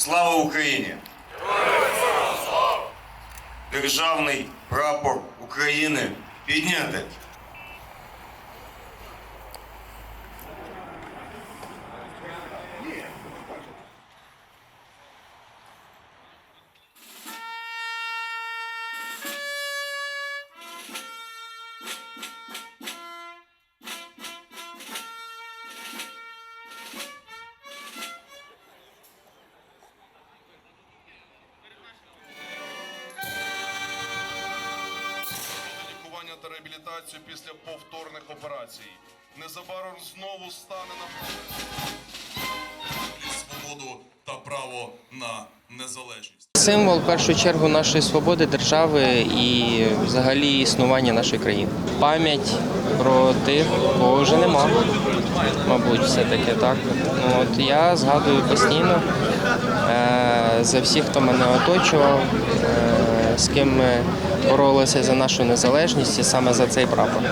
Слава Україні! Державний прапор України підняти. Реабілітацію після повторних операцій. Незабаром знову стане на свободу та право на незалежність. Символ в першу чергу нашої свободи держави і взагалі існування нашої країни. Пам'ять про тих, кого вже нема. Мабуть, все-таки так. Ну, от я згадую постійно е, за всіх, хто мене оточував, е, з ким ми боролися за нашу незалежність і саме за цей прапор.